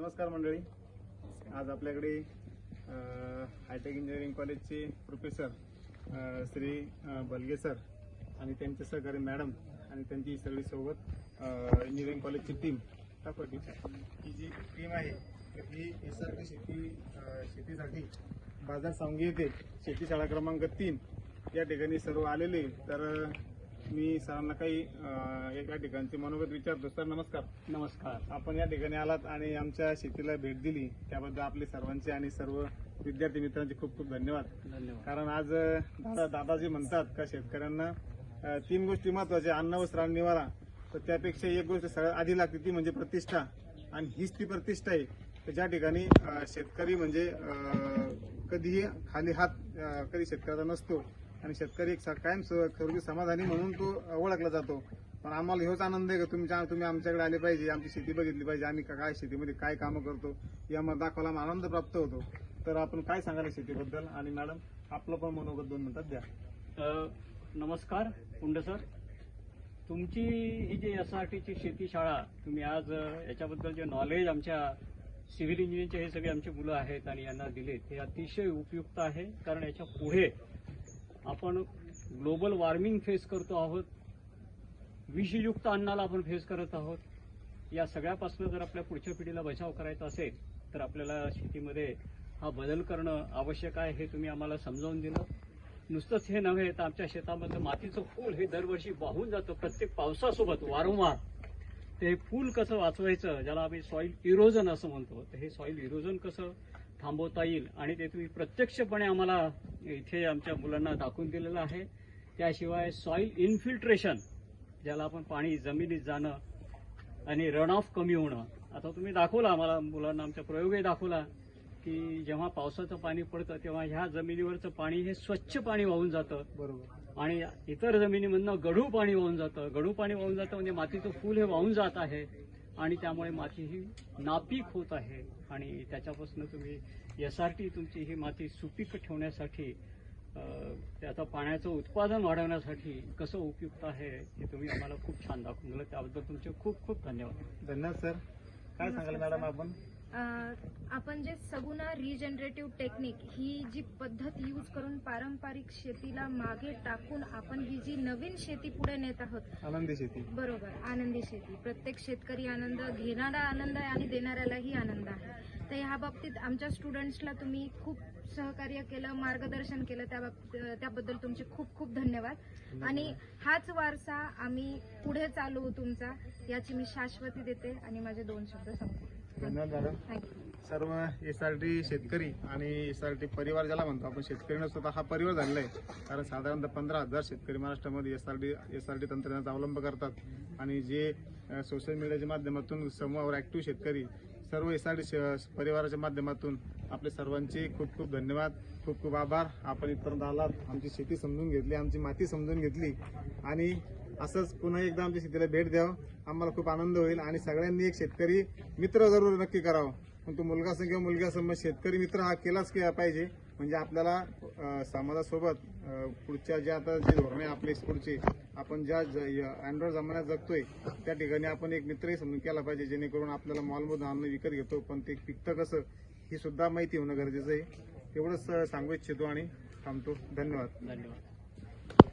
नमस्कार मंडळी. आज आपल्याकडे हायटेक इंजिनिअरिंग कॉलेजचे प्रोफेसर श्री बलगे सर आणि त्यांचे सहकारी मॅडम आणि त्यांची सगळी सोबत इंजिनिअरिंग कॉलेजची टीम दाखवली ही जी टीम आहे तर ही एस आर शेती शेतीसाठी बाजार सांगी येथे शेती शाळा क्रमांक तीन. या ठिकाणी सर्व आलेले तर मी सरांना काही एका ठिकाणचे मनोगत विचारतो. सर नमस्कार. नमस्कार. आपण या ठिकाणी आलात आणि आमच्या शेतीला भेट दिली. त्याबद्दल आपले सर्वांचे आणि सर्व विद्यार्थी मित्रांचे खूप खूप धन्यवाद. धन्यवाद. कारण आज दादा दादाजी म्हणतात का शेतकऱ्यांना तीन गोष्टी महत्त्वाच्या अन्न वस्त्र आणि निवारा. तर त्यापेक्षा एक गोष्ट सगळ्यात आधी लागते ती म्हणजे प्रतिष्ठा. आणि हीच ती प्रतिष्ठा आहे. तर ज्या ठिकाणी शेतकरी म्हणजे कधीही खाली हात कधी शेतकऱ्याचा नसतो आणि शेतकरी एक स- कायम स- खरोखर समाधानी म्हणून तो ओळखला जातो. पण आम्हाला हेच आनंद आहे का? तुमच्या तुम्ही आमच्याकडे आले पाहिजे आमची शेती बघितली पाहिजे आम्ही का- काय शेतीमध्ये काय कामं करतो यामध्ये दाखवायला आम्हाला आनंद प्राप्त होतो. तर आपण काय सांगाल शेतीबद्दल? आणि मॅडम आपलं पण मनोगत दोन मिनिटात द्या. नमस्कार पुंडे सर. तुमची ही जी एस आर टीची शेती शाळा तुम्ही आज याच्याबद्दल जे नॉलेज आमच्या सिव्हिल इंजिनिअरिंगचे हे सगळे आमचे मुलं आहेत आणि यांना दिले ते अतिशय उपयुक्त आहे. कारण याच्यापुढे आपण ग्लोबल वॉर्मिंग फेस करतो आहोत. विषयुक्त अन्नाला आपण फेस करत आहोत. या सगळ्यापासून जर आपल्या पुढच्या पिढीला बचाव करायचा असेल तर आपल्याला शेतीमध्ये हा बदल करणं आवश्यक आहे हे तुम्ही आम्हाला समजावून दिलं. नुसतंच हे नव्हे तर आमच्या शेतामधलं मातीचं फूल हे दरवर्षी वाहून जातं. प्रत्येक पावसासोबत वारंवार. ते फूल कसं वाचवायचं ज्याला आम्ही सॉईल इरोजन असं म्हणतो तर हे सॉईल इरोजन कसं थांबवता येईल आणि ते तुम्ही प्रत्यक्षपणे आम्हाला इथे आमच्या मुलांना दाखवून दिलेलं आहे. त्याशिवाय सॉईल इन्फिल्ट्रेशन ज्याला आपण पाणी जमिनीत जाणं आणि रन ऑफ कमी होणं. आता तुम्ही दाखवला आम्हाला मुलांना आमचा प्रयोगही दाखवला की जेव्हा पावसाचं पाणी पडतं तेव्हा ह्या जमिनीवरचं पाणी हे स्वच्छ पाणी वाहून जातं. बरोबर. आणि इतर जमिनीमधनं गढू पाणी वाहून जातं. गढू पाणी वाहून जातं म्हणजे मातीचं फूल हे वाहून जात आहे. आणि त्यामुळे माती ही नापीक होत आहे. आणि त्याच्यापासून तुम्ही टी तुमची ही माती सुपीक ठेवण्यासाठी अं, त्याचं पाण्याचं उत्पादन वाढवण्यासाठी कसं उपयुक्त आहे हे तुम्ही आम्हाला खूप छान दाखवून दिलं. त्याबद्दल तुमचे खूप खूप धन्यवाद. धन्यवाद सर. काय सांगाल मॅडम आपण? आपण जे सगुना रिजनरेटिव्ह टेक्निक ही जी पद्धत यूज करून पारंपरिक शेतीला मागे टाकून आपण ही जी नवीन शेती पुढे नेत आहोत. आनंदी शेती. बरोबर आनंदी शेती. प्रत्येक शेतकरी आनंद घेणारा आनंद आहे आणि देणाऱ्यालाही आनंद आहे. तर ह्या बाबतीत आमच्या स्टुडंट्सला तुम्ही खूप सहकार्य केलं मार्गदर्शन केलं त्या त्याबद्दल तुमचे खूप खूप धन्यवाद. आणि हाच वारसा आम्ही पुढे चालवू तुमचा याची मी शाश्वती देते आणि माझे दोन शब्द संपते धन्यवाद मॅडम. सर्व एस आर टी शेतकरी आणि एस आर टी परिवार ज्याला म्हणतो आपण शेतकरी नसतो तर हा परिवार झालेला आहे. कारण साधारणतः पंधरा हजार शेतकरी महाराष्ट्रामध्ये S R T S R T तंत्रज्ञानाचा अवलंब करतात. आणि जे सोशल मीडियाच्या माध्यमातून समूहावर ऍक्टिव्ह शेतकरी सर्व एस आर टी परिवाराच्या माध्यमातून आपले सर्वांचे खूप खूप धन्यवाद. खूप खूप आभार. आपण इथपर्यंत आलात. आमची शेती समजून घेतली आमची माती समजून घेतली. आणि असंच पुन्हा एकदा आमच्या शेतीला भेट द्यावं. आम्हाला खूप आनंद होईल आणि सगळ्यांनी एक शेतकरी मित्र जरूर नक्की करावं. पण तो मुलगा असं किंवा मुलगी असं मग शेतकरी मित्र हा केलाच के- पाहिजे. म्हणजे आपल्याला समाजासोबत पुढच्या ज्या आता जे धोरणे आपले पुढचे आपण ज्या अँड्रॉइड जमान्यात जगतोय त्या ठिकाणी आपण एक मित्रही समजून केला पाहिजे जेणेकरून आपल्याला मॉलमधून अन्न विकत घेतो. पण ते पिकतं कसं ही सुद्धा माहिती होणं गरजेचं आहे. एवढंच सांगू इच्छितो आणि थांबतो. धन्यवाद. धन्यवाद.